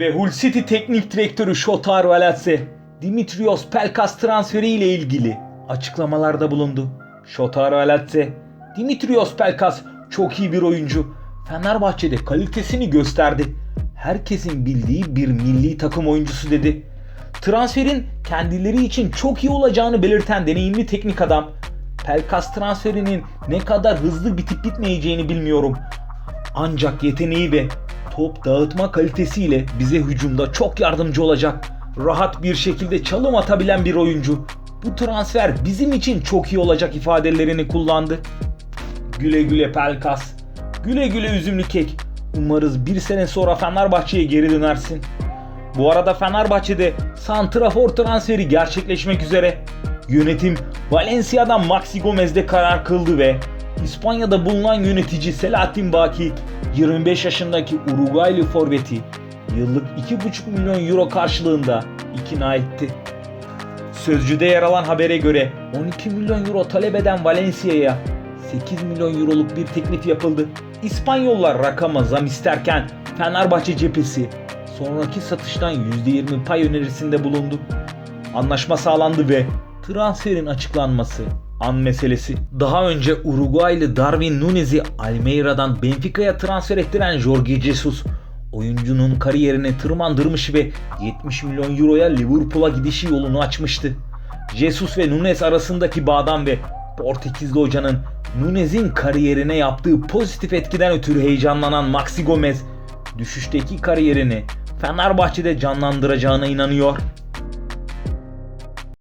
Ve Hull City Teknik Direktörü Şotar Valatse, Dimitrios Pelkas transferi ile ilgili açıklamalarda bulundu. Şotar Valatse, Dimitrios Pelkas çok iyi bir oyuncu. Fenerbahçe'de kalitesini gösterdi. Herkesin bildiği bir milli takım oyuncusu dedi. Transferin kendileri için çok iyi olacağını belirten deneyimli teknik adam, Pelkas transferinin ne kadar hızlı bitip bitmeyeceğini bilmiyorum. Ancak yeteneği ve top dağıtma kalitesiyle bize hücumda çok yardımcı olacak. Rahat bir şekilde çalım atabilen bir oyuncu. Bu transfer bizim için çok iyi olacak ifadelerini kullandı. Güle güle Pelkas. Güle güle üzümlü kek. Umarız bir sene sonra Fenerbahçe'ye geri dönersin. Bu arada Fenerbahçe'de Santrafor transferi gerçekleşmek üzere. Yönetim Valencia'dan Maxi Gomez'de karar kıldı ve İspanya'da bulunan yönetici Selahattin Baki 25 yaşındaki Uruguaylı forveti yıllık 2,5 milyon euro karşılığında ikna etti. Sözcüde yer alan habere göre 12 milyon euro talep eden Valencia'ya 8 milyon euroluk bir teklif yapıldı. İspanyollar rakama zam isterken Fenerbahçe cephesi sonraki satıştan %20 pay önerisinde bulundu. Anlaşma sağlandı ve transferin açıklanması an meselesi. Daha önce Uruguaylı Darwin Nunez'i Almeyra'dan Benfica'ya transfer ettiren Jorge Jesus oyuncunun kariyerini tırmandırmış ve 70 milyon euroya Liverpool'a gidişi yolunu açmıştı. Jesus ve Nunez arasındaki bağdan ve Portekizli hocanın Nunez'in kariyerine yaptığı pozitif etkiden ötürü heyecanlanan Maxi Gomez düşüşteki kariyerini Fenerbahçe'de canlandıracağına inanıyor.